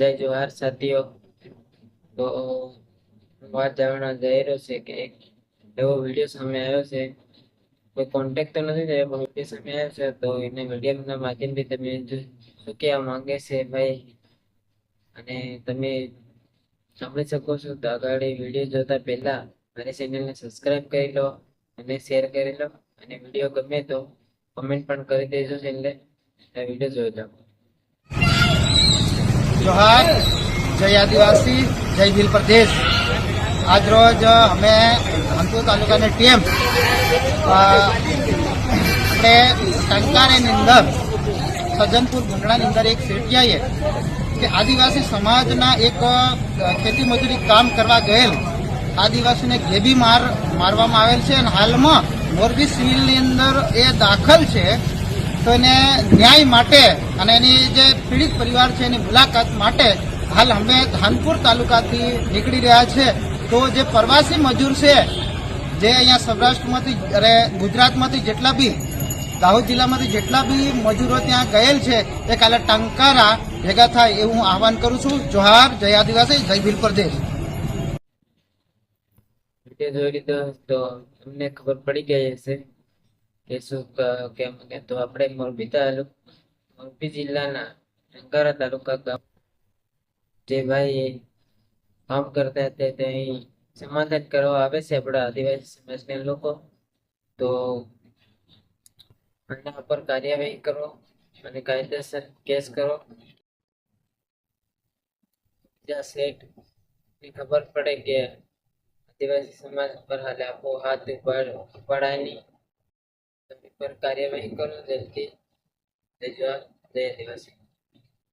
જય જોહાર સાથીઓ. તો વાત જાણવા જઈ રહ્યો છે કે એવો વીડિયો સામે આવ્યો છે. કોઈ કોન્ટેક્ટ તો નથી થયો, પણ વીડિયો સામે આવ્યો છે. તો એને વિડીયોના માધ્યમથી તમે શું કહેવા માંગે છે ભાઈ? અને તમે સાંભળી શકો છો તો આગળ વીડિયો જોતા પહેલા મારી ચેનલને સબસ્ક્રાઇબ કરી લો અને શેર કરી લો. અને વીડિયો ગમે તો કમેન્ટ પણ કરી દેજો આ વીડિયો જોઈ લો જોહાર જય આદિવાસી, જય ભીલ પ્રદેશ. આજરોજ અમે ધાનપુર તાલુકાની ટીમ આપણે ટંકારેની અંદર સજ્જનપુર ગુંડળાની અંદર એક સેટિયાએ કે આદિવાસી સમાજના એક ખેતી મજૂરી કામ કરવા ગયેલ. આદિવાસીને ઘેબી માર, મારવામાં આવેલ છે અને હાલમાં મોરબી સિવિલની અંદર એ દાખલ છે. તો એને ન્યાય માટે અને એની જે પીડિત પરિવાર છે, એની મુલાકાત માટે હાલ અમે ધાનપુર તાલુકાથી નીકળી રહ્યા છે. તો જે પ્રવાસી મજૂર છે, જે અહીંયા સૌરાષ્ટ્રમાંથી અરે ગુજરાતમાંથી જેટલા બી, દાહોદ જિલ્લામાંથી જેટલા બી મજૂરો ત્યાં ગયેલ છે, એ કાલે ટંકારા ભેગા થાય એવું હું આહવાન કરું છું. જોહાર, જય આદિવાસી, જય ભીલ પ્રદેશ. જોઈ લીધો તો તમને ખબર પડી ગઈ હશે કે શું ક- કેમ કે તો આપણે મોરબી તાલુક, મોરબી જિલ્લાના ટંકારા તાલુકા ગામ. જે ભાઈ કામ કરતા હતા તે અહીં સમાધાન કરવા આવે છે આપણા આદિવાસી સમાજના લોકો. તો આના પર કાર્યવાહી કરો અને કાયદેસર કેસ કરો. જ્યાં શેઠની ખબર પડે કે આદિવાસી સમાજ પર હાલે આપો હાથ ઉપાડ ઉપાડાય નહીં તમે પર કાર્યવાહી કરો જલ્દી જય જવાહર જય આદિવાસી